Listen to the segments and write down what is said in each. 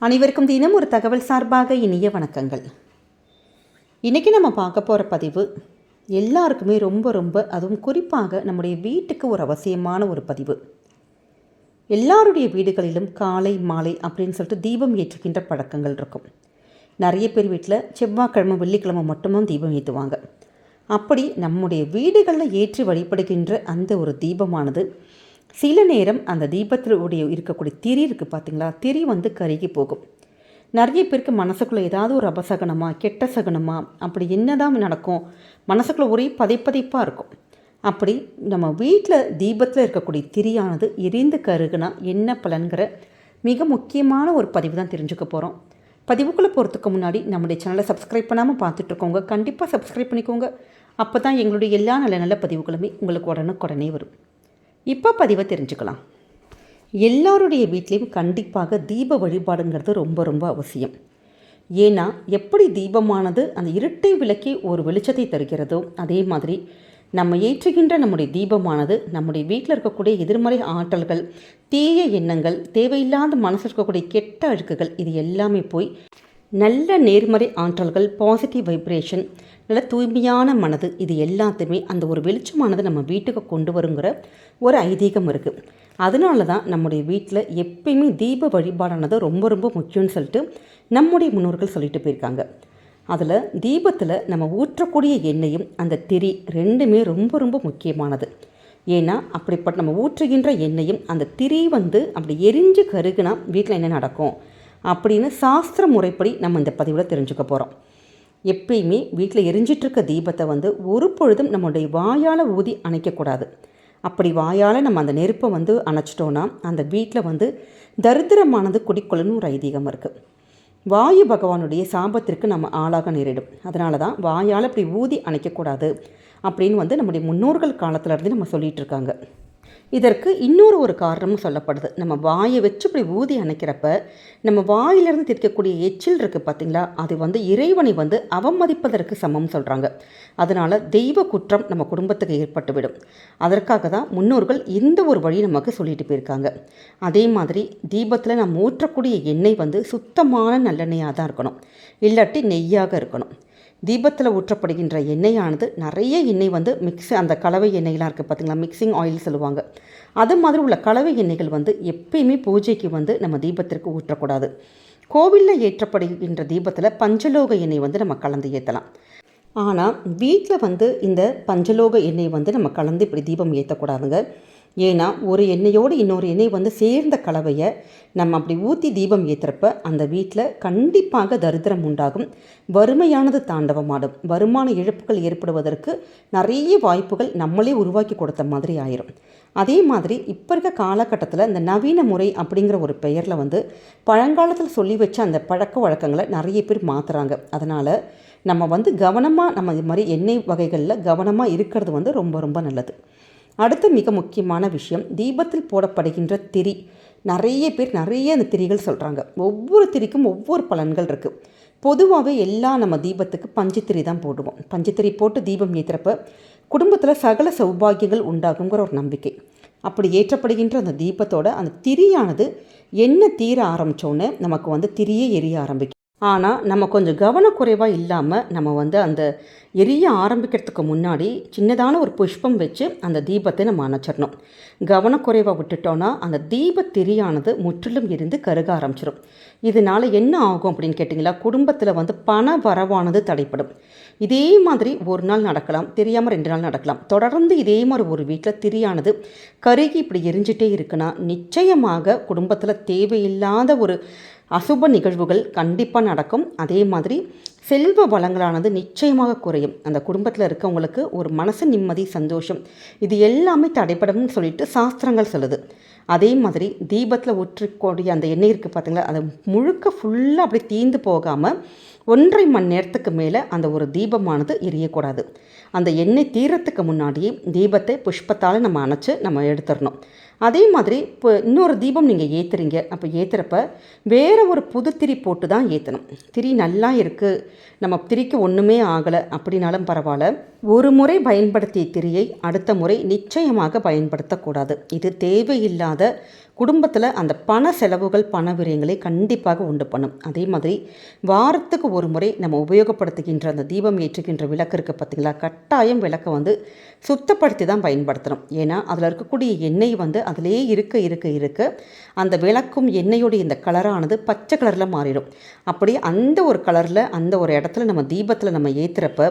அனைவருக்கும் தினம் ஒரு தகவல் சார்பாக இனிய வணக்கங்கள். இன்றைக்கி நம்ம பார்க்க போகிற பதிவு எல்லாருக்குமே ரொம்ப ரொம்ப அதுவும் குறிப்பாக நம்முடைய வீட்டுக்கு ஒரு அவசியமான ஒரு பதிவு. எல்லாருடைய வீடுகளிலும் காலை மாலை அப்படின்னு சொல்லிட்டு தீபம் ஏற்றுகின்ற பழக்கங்கள் இருக்கும். நிறைய பேர் வீட்டில் செவ்வாய்க்கிழமை வெள்ளிக்கிழமை மட்டும்தான் தீபம் ஏற்றுவாங்க அப்படி நம்முடைய வீடுகளில் ஏற்றி வழிபடுகின்ற அந்த ஒரு தீபமானது சில நேரம் அந்த தீபத்தில் உடைய இருக்கக்கூடிய திரி இருக்குது பார்த்தீங்களா திரி வந்து கருகி போகும். நிறைய பேருக்கு மனசுக்குள்ளே ஏதாவது ஒரு அபசகனமாக கெட்ட சகனமாக அப்படி என்னதான் நடக்கும் மனசுக்குள்ளே ஒரே பதைப்பதைப்பாக இருக்கும். அப்படி நம்ம வீட்டில் தீபத்தில் இருக்கக்கூடிய திரியானது எரிந்து கருகுனா என்ன பலன்கிற மிக முக்கியமான ஒரு பதிவு தான் தெரிஞ்சுக்க போகிறோம் பதிவுக்குள்ளே போகிறதுக்கு முன்னாடி நம்முடைய சேனலை சப்ஸ்கிரைப் பண்ணாமல் பார்த்துட்ருக்கோங்க. கண்டிப்பாக சப்ஸ்கிரைப் பண்ணிக்கோங்க. அப்போ தான் எங்களுடைய எல்லா நல்ல நல்ல பதிவுகளுமே உங்களுக்கு உடனுக்குடனே வரும். இப்போ பதிவை தெரிஞ்சுக்கலாம். எல்லாருடைய வீட்லேயும் கண்டிப்பாக தீப வழிபாடுங்கிறது ரொம்ப ரொம்ப அவசியம். ஏன்னா எப்படி தீபமானது அந்த இருட்டை விளக்கி ஒரு வெளிச்சத்தை தருகிறதோ அதே மாதிரி நம்ம ஏற்றுகின்ற நம்முடைய தீபமானது நம்முடைய வீட்டில் இருக்கக்கூடிய எதிர்மறை ஆற்றல்கள் தீய எண்ணங்கள் தேவையில்லாத மனசில் இருக்கக்கூடிய கெட்ட அழுக்குகள் இது எல்லாமே போய் நல்ல நேர்மறை ஆற்றல்கள் பாசிட்டிவ் வைப்ரேஷன் நல்ல தூய்மையான மனது இது எல்லாத்தையுமே அந்த ஒரு வெளிச்சமானது நம்ம வீட்டுக்கு கொண்டு வருங்கிற ஒரு ஐதீகம் இருக்குது அதனால தான் நம்முடைய வீட்டில் எப்பயுமே தீப வழிபாடானது ரொம்ப ரொம்ப முக்கியம்னு சொல்லிட்டு நம்முடைய முன்னோர்கள் சொல்லிட்டு போயிருக்காங்க. அதில் தீபத்தில் நம்ம ஊற்றக்கூடிய எண்ணெயும் அந்த திரி ரெண்டுமே ரொம்ப ரொம்ப முக்கியமானது. ஏன்னா அப்படிப்பட்ட நம்ம ஊற்றுகின்ற எண்ணெயும் அந்த திரி வந்து அப்படி எரிஞ்சு கருகுனா வீட்டில் என்ன நடக்கும்? அப்படின்னு சாஸ்திர முறைப்படி நம்ம இந்த பதிவில் தெரிஞ்சுக்க போகிறோம் எப்பயுமே வீட்டில் எரிஞ்சிட்ருக்க தீபத்தை வந்து ஒரு பொழுதும் நம்மளுடைய வாயால் ஊதி அணைக்கக்கூடாது அப்படி வாயால் நம்ம அந்த நெருப்பை வந்து அணைச்சிட்டோன்னா அந்த வீட்டில் வந்து தரித்திரமானது குடிக்கொள்ளணும் ஒரு ஐதீகம் இருக்குது வாயு பகவானுடைய சாபத்திற்கு நம்ம ஆளாக நேரிடும். அதனால தான் வாயால் அப்படி ஊதி அணைக்கக்கூடாது அப்படின்னு வந்து நம்முடைய முன்னோர்கள் காலத்துலேருந்து நம்ம சொல்லிகிட்டு இருக்காங்க. இதற்கு இன்னொரு ஒரு காரணமும் சொல்லப்படுது. நம்ம வாயை வச்சு இப்படி ஊதி அணைக்கிறப்ப நம்ம வாயிலிருந்து திரிக்கக்கூடிய எச்சில் இருக்குது பார்த்திங்களா அது வந்து இறைவனை வந்து அவமதிப்பதற்கு சமம் சொல்கிறாங்க அதனால் தெய்வ குற்றம் நம்ம குடும்பத்துக்கு ஏற்பட்டுவிடும் அதற்காக தான் முன்னோர்கள் இந்த ஒரு வழி நமக்கு சொல்லிட்டு போயிருக்காங்க. அதே மாதிரி தீபத்தில் நம்ம ஊற்றக்கூடிய எண்ணெய் வந்து சுத்தமான நல்லெண்ணெயாக தான் இருக்கணும். இல்லாட்டி நெய்யாக இருக்கணும். தீபத்தில் ஊற்றப்படுகின்ற எண்ணெயானது நிறைய எண்ணெய் வந்து மிக்ஸ் அந்த கலவை எண்ணெய்லாம் இருக்குது பார்த்திங்களா மிக்சிங் ஆயில் சொல்லுவாங்க. அது மாதிரி உள்ள கலவை எண்ணெய்கள் வந்து எப்பயுமே பூஜைக்கு வந்து நம்ம தீபத்திற்கு ஊற்றக்கூடாது. கோவிலில் ஏற்றப்படுகின்ற தீபத்தில் பஞ்சலோக எண்ணெய் வந்து நம்ம கலந்து ஏற்றலாம் ஆனால் வீட்டில் வந்து இந்த பஞ்சலோக எண்ணெய் வந்து நம்ம கலந்து இப்படி தீபம் ஏற்றக்கூடாதுங்க ஏன்னா ஒரு எண்ணெயோடு இன்னொரு எண்ணெய் வந்து சேர்ந்த கலவையை நம்ம அப்படி ஊற்றி தீபம் ஏற்றுறப்ப அந்த வீட்டில் கண்டிப்பாக தரித்திரம் உண்டாகும். வறுமையானது தாண்டவமாடும். வருமான இழப்புகள் ஏற்படுவதற்கு நிறைய வாய்ப்புகள் நம்மளே உருவாக்கி கொடுத்த மாதிரி ஆயிரும். அதே மாதிரி இப்போ இருக்க காலகட்டத்தில் இந்த நவீன முறை அப்படிங்கிற ஒரு பெயரில் வந்து பழங்காலத்தில் சொல்லி வச்ச அந்த பழக்க வழக்கங்களை நிறைய பேர் மாற்றுறாங்க அதனால் நம்ம வந்து கவனமாக நம்ம இது மாதிரி எண்ணெய் வகைகளில் கவனமாக இருக்கிறது வந்து ரொம்ப ரொம்ப நல்லது. அடுத்து மிக முக்கியமான விஷயம் தீபத்தில் போடப்படுகின்ற திரி. நிறைய பேர் நிறைய அந்த திரிகள் சொல்கிறாங்க ஒவ்வொரு திரிக்கும் ஒவ்வொரு பலன்கள் இருக்குது பொதுவாகவே எல்லா நம்ம தீபத்துக்கு பஞ்சுத்திரி தான் போடுவோம். பஞ்சுத்திரி போட்டு தீபம் ஏற்றுறப்ப குடும்பத்தில் சகல சௌபாகியங்கள் உண்டாகுங்கிற ஒரு நம்பிக்கை. அப்படி ஏற்றப்படுகின்ற அந்த தீபத்தோட அந்த திரியானது என்ன தீர ஆரம்பித்தோன்னே நமக்கு வந்து திரியே எரிய ஆரம்பிக்கும். ஆனால் நம்ம கொஞ்சம் கவனக்குறைவாக இல்லாமல் நம்ம வந்து அந்த எரிய ஆரம்பிக்கிறதுக்கு முன்னாடி சின்னதான ஒரு புஷ்பம் வச்சு அந்த தீபத்தை நம்ம அணைச்சிடணும். கவனக்குறைவாக விட்டுட்டோன்னா அந்த தீப திரியானது முற்றிலும் இருந்து கருக ஆரம்பிச்சிடும் இதனால் என்ன ஆகும் அப்படின்னு கேட்டிங்களா? குடும்பத்தில் வந்து பண வரவானது தடைப்படும். இதே மாதிரி ஒரு நாள் நடக்கலாம் தெரியாமல் ரெண்டு நாள் நடக்கலாம். தொடர்ந்து இதே மாதிரி ஒரு வீட்டில் திரியானது கருகி இப்படி எரிஞ்சிட்டே இருக்குன்னா நிச்சயமாக குடும்பத்தில் தேவையில்லாத ஒரு அசுப நிகழ்வுகள் கண்டிப்பாக நடக்கும். அதே மாதிரி செல்வ வளங்களானது நிச்சயமாக குறையும். அந்த குடும்பத்தில் இருக்கவங்களுக்கு ஒரு மனசு நிம்மதி சந்தோஷம் இது எல்லாமே தடைப்படும் சொல்லிட்டு சாஸ்திரங்கள் சொல்லுது. அதே மாதிரி தீபத்தில் ஊற்றிக்கூடிய அந்த எண்ணெய் இருக்குது பார்த்தீங்களா அதை முழுக்க ஃபுல்லாக அப்படி தீந்து போகாமல் ஒன்றரை மணி நேரத்துக்கு மேலே அந்த ஒரு தீபமானது எரியக்கூடாது. அந்த எண்ணெய் தீரத்துக்கு முன்னாடியே தீபத்தை புஷ்பத்தால் நம்ம அணைச்சி நம்ம எடுத்துடணும் அதே மாதிரி இப்போ இன்னொரு தீபம் நீங்கள் ஏற்றுறீங்க அப்போ ஏற்றுறப்ப வேறு ஒரு புது திரி போட்டு தான் ஏற்றணும் திரி நல்லா இருக்குது நம்ம திரிக்கு ஒன்றுமே ஆகலை அப்படின்னாலும் பரவாயில்ல. ஒரு முறை பயன்படுத்திய திரியை அடுத்த முறை நிச்சயமாக பயன்படுத்தக்கூடாது. இது தேவையில்லாத குடும்பத்தில் அந்த பண செலவுகள் பண விரயங்களை கண்டிப்பாக உண்டு பண்ணும். அதே மாதிரி வாரத்துக்கு ஒரு முறை நம்ம உபயோகப்படுத்துகின்ற அந்த தீபம் ஏற்றுகின்ற விளக்கு இருக்குது பார்த்திங்களா கட்டாயம் விளக்கை வந்து சுத்தப்படுத்தி தான் பயன்படுத்தணும். ஏன்னா அதில் இருக்கக்கூடிய எண்ணெய் வந்து அதிலே இருக்க இருக்க இருக்க அந்த விளக்கும் எண்ணெயோடைய இந்த கலரானது பச்சை கலரில் மாறிடும். அப்படி அந்த ஒரு கலரில் அந்த ஒரு இடத்துல நம்ம தீபத்தில் நம்ம ஏற்றுறப்ப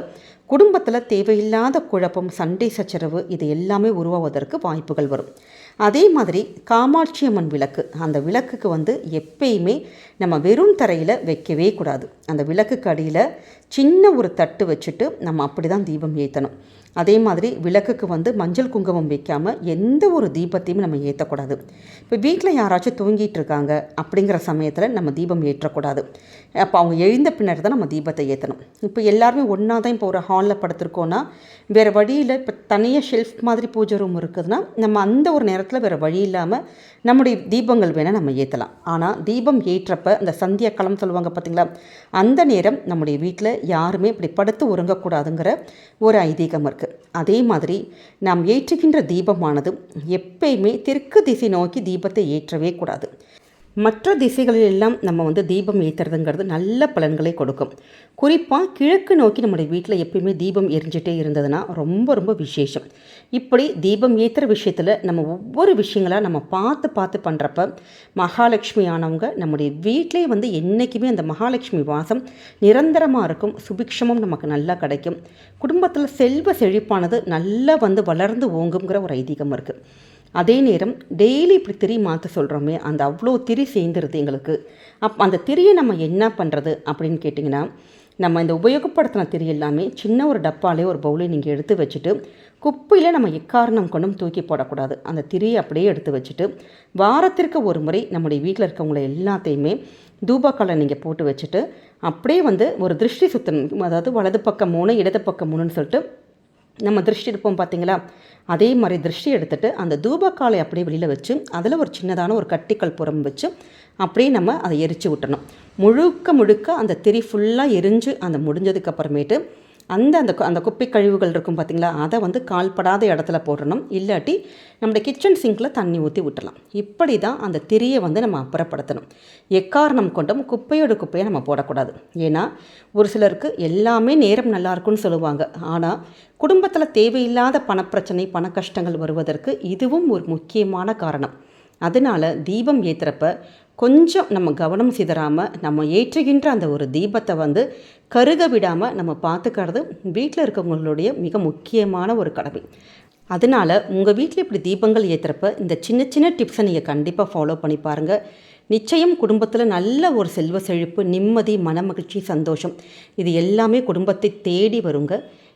குடும்பத்தில் தேவையில்லாத குழப்பம் சண்டை சச்சரவு இது எல்லாமே உருவாவதற்கு வாய்ப்புகள் வரும். அதே மாதிரி காமாட்சி அம்மன் விளக்கு அந்த விளக்குக்கு வந்து எப்பயுமே நம்ம வெறும் தரையில் வைக்கவே கூடாது. அந்த விளக்குக்கு அடியில் சின்ன ஒரு தட்டு வச்சுட்டு நம்ம அப்படி தான் தீபம் ஏற்றணும் அதே மாதிரி விளக்குக்கு வந்து மஞ்சள் குங்குமம் வைக்காமல் எந்த ஒரு தீபத்தையும் நம்ம ஏற்றக்கூடாது இப்போ வீட்டில் யாராச்சும் தூங்கிட்டு இருக்காங்க அப்படிங்கிற சமயத்தில் நம்ம தீபம் ஏற்றக்கூடாது. அப்போ அவங்க எழுந்த பின்னாடி தான் நம்ம தீபத்தை ஏற்றணும் இப்போ எல்லாருமே ஒன்றா தான் இப்போ ஒரு ஹாலில் படுத்திருக்கோன்னா வேறு வழியில் இப்போ தனியாக ஷெல்ஃப் மாதிரி பூஜை ரூம் இருக்குதுன்னா நம்ம அந்த ஒரு நேரத்தில் வேறு வழி இல்லாமல் நம்முடைய தீபங்கள் வேணால் நம்ம ஏற்றலாம் ஆனால் தீபம் ஏற்றப்ப அந்த சந்தியா காலம் சொல்லுவாங்க பார்த்திங்களா அந்த நேரம் நம்முடைய வீட்டில் யாருமே இப்படி படுத்து உறங்கக்கூடாதுங்கிற ஒரு ஐதீகம் இருக்குது அதே மாதிரி நாம் ஏற்றுகின்ற தீபமானது எப்பயுமே தெற்கு திசை நோக்கி தீபத்தை ஏற்றவே கூடாது. மற்ற திசைகளிலெல்லாம் நம்ம வந்து தீபம் ஏற்றுறதுங்கிறது நல்ல பலன்களை கொடுக்கும். குறிப்பாக கிழக்கு நோக்கி நம்முடைய வீட்டில் எப்பயுமே தீபம் எரிஞ்சிட்டே இருந்ததுன்னா ரொம்ப ரொம்ப விசேஷம். இப்படி தீபம் ஏற்றுற விஷயத்தில் நம்ம ஒவ்வொரு விஷயங்களாக நம்ம பார்த்து பார்த்து பண்ணுறப்ப மகாலட்சுமி ஆனவங்க நம்முடைய வீட்டிலே வந்து என்றைக்குமே அந்த மகாலட்சுமி வாசம் நிரந்தரமாக இருக்கும். சுபிக்ஷமும் நமக்கு நல்லா கிடைக்கும். குடும்பத்தில் செல்வ செழிப்பானது நல்லா வந்து வளர்ந்து ஓங்குங்கிற ஒரு ஐதீகம் இருக்குது அதே நேரம் டெய்லி இப்படி திரி மாற்ற சொல்கிறோமே அந்த அவ்வளோ திரி சேர்ந்துருது எங்களுக்கு. அப் அந்த திரியை நம்ம என்ன பண்ணுறது அப்படின்னு கேட்டிங்கன்னா நம்ம இந்த உபயோகப்படுத்தின திரி எல்லாமே சின்ன ஒரு டப்பாலே ஒரு பவுலே நீங்கள் எடுத்து வச்சுட்டு குப்பையில் நம்ம எக்காரணம் கொண்டும் தூக்கி போடக்கூடாது. அந்த திரியை அப்படியே எடுத்து வச்சுட்டு வாரத்திற்கு ஒரு முறை நம்முடைய வீட்டில் இருக்கவங்கள எல்லாத்தையுமே தூபாக்காலை நீங்கள் போட்டு வச்சுட்டு அப்படியே வந்து ஒரு திருஷ்டி சுத்தன் அதாவது வலது பக்கம் மூணு இடது பக்கம் மூணுன்னு சொல்லிட்டு நம்ம திருஷ்டி எடுப்போம் பார்த்தீங்களா? அதே மாதிரி திருஷ்டி எடுத்துகிட்டு அந்த தூபக்காலை அப்படியே வெளியில் வச்சு அதில் ஒரு சின்னதான ஒரு கட்டிக்கல் புறம் வச்சு அப்படியே நம்ம அதை எரித்து விட்டணும் முழுக்க முழுக்க அந்த திரி ஃபுல்லாக எரிஞ்சு அந்த முடிஞ்சதுக்கப்புறமேட்டு அந்த அந்த அந்த குப்பை கழிவுகள் இருக்கும் பார்த்திங்களா? அதை வந்து கால்படாத இடத்துல போடணும். இல்லாட்டி நம்முடைய கிச்சன் சிங்கில் தண்ணி ஊற்றி விட்டலாம் இப்படி தான் அந்த திரியை வந்து நம்ம அப்புறப்படுத்தணும். எக்காரணம் கொண்டும் குப்பையோட குப்பையை நம்ம போடக்கூடாது. ஏன்னா ஒரு சிலருக்கு எல்லாமே நேரம் நல்லாயிருக்குன்னு சொல்லுவாங்க. ஆனால் குடும்பத்தில் தேவையில்லாத பணப்பிரச்சனை பண கஷ்டங்கள் வருவதற்கு இதுவும் ஒரு முக்கியமான காரணம். அதனால் தீபம் ஏற்றுறப்ப கொஞ்சம் நம்ம கவனம் சிதறாமல் நம்ம ஏற்றுகின்ற அந்த ஒரு தீபத்தை வந்து கருக விடாமல் நம்ம பார்த்துக்கிறது வீட்டில் இருக்கவங்களுடைய மிக முக்கியமான ஒரு கடமை. அதனால் உங்கள் வீட்டில் இப்படி தீபங்கள் ஏற்றுறப்ப இந்த சின்ன சின்ன டிப்ஸை நீங்கள் கண்டிப்பாக ஃபாலோ பண்ணி பாருங்கள் நிச்சயம் குடும்பத்தில் நல்ல ஒரு செல்வ செழிப்பு நிம்மதி மனமகிழ்ச்சி சந்தோஷம். இது எல்லாமே குடும்பத்தை தேடி வருங்க.